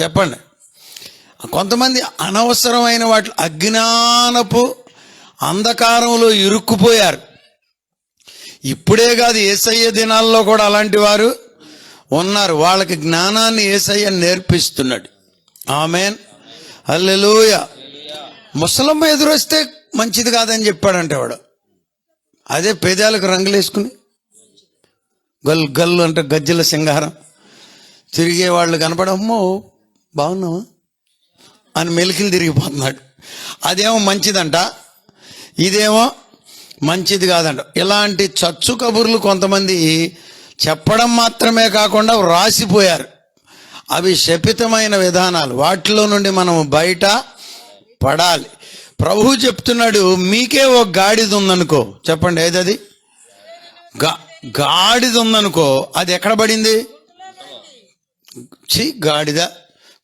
చెప్పండి. కొంతమంది అనవసరమైన వాటి అజ్ఞానపు అంధకారంలో ఇరుక్కుపోయారు. ఇప్పుడే కాదు ఏసయ్య దినాల్లో కూడా అలాంటి వారు ఉన్నారు. వాళ్ళకి జ్ఞానాన్ని ఏసయ్య నేర్పిస్తున్నాడు. ఆమెన్. అల్లెలూయ ముసలమ్మ ఎదురొస్తే మంచిది కాదని చెప్పాడంటే వాడు. అదే పేదాలకు రంగులేసుకుని గల్ గల్లు గల్లు అంటే గజ్జల సింగారం తిరిగే వాళ్ళు కనపడమ్మో బాగున్నావా? అని మెలికలు తిరిగిపోతున్నాడు. అదేమో మంచిదంట ఇదేమో మంచిది కాదంట. ఇలాంటి చచ్చు కబుర్లు కొంతమంది చెప్పడం మాత్రమే కాకుండా రాసిపోయారు అవి శపితమైన విధానాలు. వాటిలో నుండి మనం బయట పడాలి. ప్రభు చెప్తున్నాడు మీకే ఒక గాడిద ఉందనుకో. చెప్పండి ఏదది? గా గాడిద ఉందనుకో. అది ఎక్కడ పడింది? ఛీ గాడిద.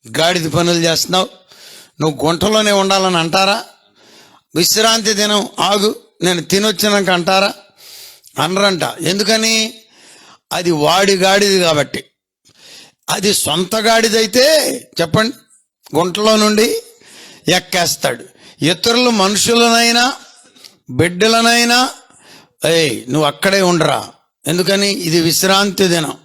గాడిద పనులు చేస్తున్నావు. నువ్వు గుంటలోనే ఉండాలని అంటారా? విశ్రాంతి దినం ఆగు నేను తినొచ్చినాక అంటారా? అనరంట. ఎందుకని? అది వాడి గాడిది కాబట్టి. అది సొంత గాడిదైతే చెప్పండి గుంటలో నుండి ఎక్కేస్తాడు. ఇతరులు మనుషులనైనా బిడ్డలనైనా ఏ నువ్వు అక్కడే ఉండరా. ఎందుకని? ఇది విశ్రాంతి దినం.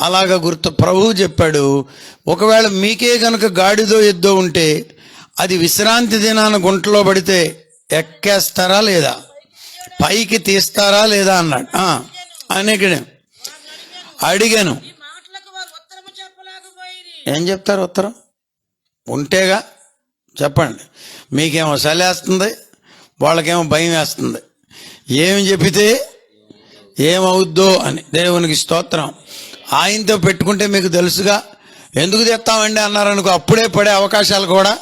అలాగ గుర్తు ప్రభువు చెప్పాడు ఒకవేళ మీకే కనుక గాడిదో ఎద్దో ఉంటే అది విశ్రాంతి దినాన గుంటలో పడితే ఎక్కేస్తారా లేదా? పైకి తీస్తారా లేదా అన్నాడు. అనేకడే అడిగాను. ఏం చెప్తారు ఉత్తరం? ఉంటేగా చెప్పండి. మీకేమో చలేస్తుంది వాళ్ళకేమో భయం వేస్తుంది. ఏమి చెప్పితే ఏమవుద్దో అని. దేవునికి స్తోత్రం. ఆయనతో పెట్టుకుంటే మీకు తెలుసుగా. ఎందుకు తెస్తామండి అన్నారనుకో అప్పుడే పడే అవకాశాలు కూడా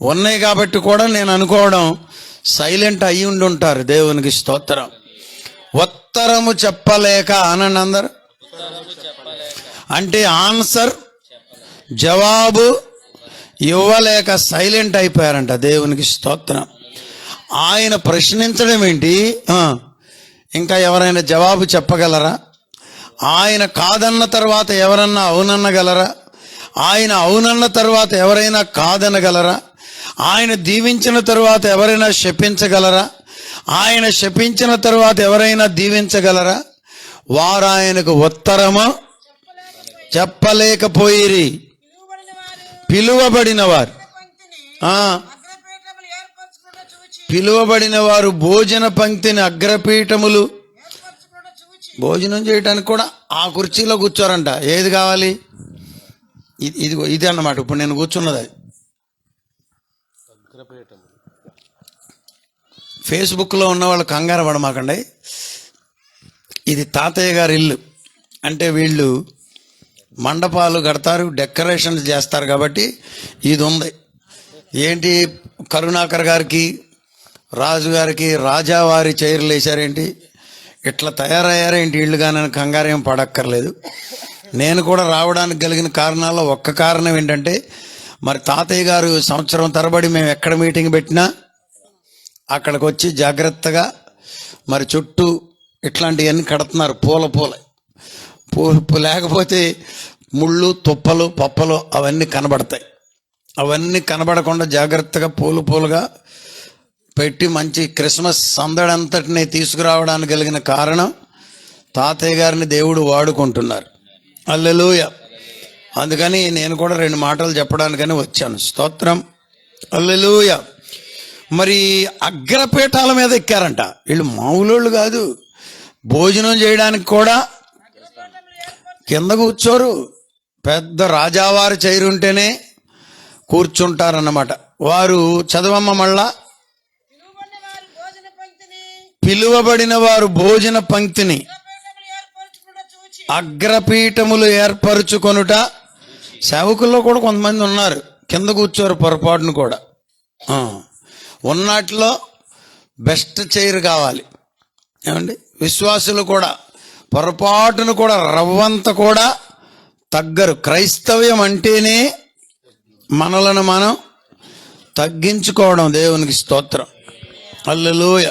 ఉన్నాయి కాబట్టి కూడా నేను అనుకోవడం సైలెంట్ అయి ఉండి ఉంటారు దేవునికి స్తోత్రం. ఉత్తరము చెప్పలేక అనండి అందరు. అంటే ఆన్సర్ జవాబు ఇవ్వలేక సైలెంట్ అయిపోయారంట దేవునికి స్తోత్రం. ఆయన ప్రశ్నించడం ఏంటి? ఇంకా ఎవరైనా జవాబు చెప్పగలరా? ఆయన కాదన్న తర్వాత ఎవరన్నా అవునన్నగలరా? ఆయన అవునన్న తర్వాత ఎవరైనా కాదనగలరా? ఆయన దీవించిన తరువాత ఎవరైనా శపించగలరా? ఆయన శపించిన తరువాత ఎవరైనా దీవించగలరా? వారు ఆయనకు ఉత్తరము? చెప్పలేకపోయిరి. పిలువబడిన వారు పిలువబడిన వారు భోజన పంక్తిని అగ్రపీఠములు భోజనం చేయడానికి కూడా ఆ కుర్చీలో కూర్చోరంట. ఏది కావాలి? ఇది ఇదిగో ఇది అన్నమాట. ఇప్పుడు నేను కూర్చున్నది ఫేస్బుక్లో ఉన్న వాళ్ళు కంగారు పడమాకండి. ఇది తాతయ్య గారి ఇల్లు. అంటే వీళ్ళు మండపాలు కడతారు డెకరేషన్స్ చేస్తారు కాబట్టి ఇది ఉంది ఏంటి కరుణాకర్ గారికి రాజు గారికి రాజావారి చైర్లు వేశారేంటి? ఇట్లా తయారయ్యారేంటి ఇళ్ళు కానీ కంగారేం పడక్కర్లేదు. నేను కూడా రావడానికి కలిగిన కారణాల్లో ఒక్క కారణం ఏంటంటే మరి తాతయ్య గారు సంవత్సరం తరబడి మేము ఎక్కడ మీటింగ్ పెట్టినా అక్కడికి వచ్చి జాగ్రత్తగా మరి చుట్టూ ఇట్లాంటివన్నీ కడుతున్నారు పూల పూల. పూ లేకపోతే ముళ్ళు తుప్పలు పప్పలు అవన్నీ కనబడతాయి. అవన్నీ కనబడకుండా జాగ్రత్తగా పూలు పూలుగా పెట్టి మంచి క్రిస్మస్ సందడంతటిని తీసుకురావడానికి కలిగిన కారణం తాతయ్య గారిని దేవుడు వాడుకుంటున్నారు. అల్లెలూయ. అందుకని నేను కూడా రెండు మాటలు చెప్పడానికని వచ్చాను. స్తోత్రం. అల్లెలూయ. మరి అగ్రపీఠాల మీద ఎక్కారంట. వీళ్ళు మామూలు కాదు. భోజనం చేయడానికి కూడా కింద కూర్చోరు. పెద్ద రాజావారు చేరుంటేనే కూర్చుంటారన్నమాట. వారు చదవమ్మ మళ్ళా పిలువబడిన వారు భోజన పంక్తిని పిలువబడిన వారు భోజన పంక్తిని అగ్రపీఠములు ఏర్పరచుకొనుట సేవకుల్లో కూడా కొంతమంది ఉన్నారు. కింద కూర్చోరు పొరపాటును కూడా. ఉన్నట్లో బెస్ట్ చైర్ కావాలి. ఏమండి? విశ్వాసులు కూడా పొరపాటును కూడా రవ్వంత కూడా తగ్గరు. క్రైస్తవ్యం అంటేనే మనలను మనం తగ్గించుకోవడం దేవునికి స్తోత్రం. అల్లెలూయ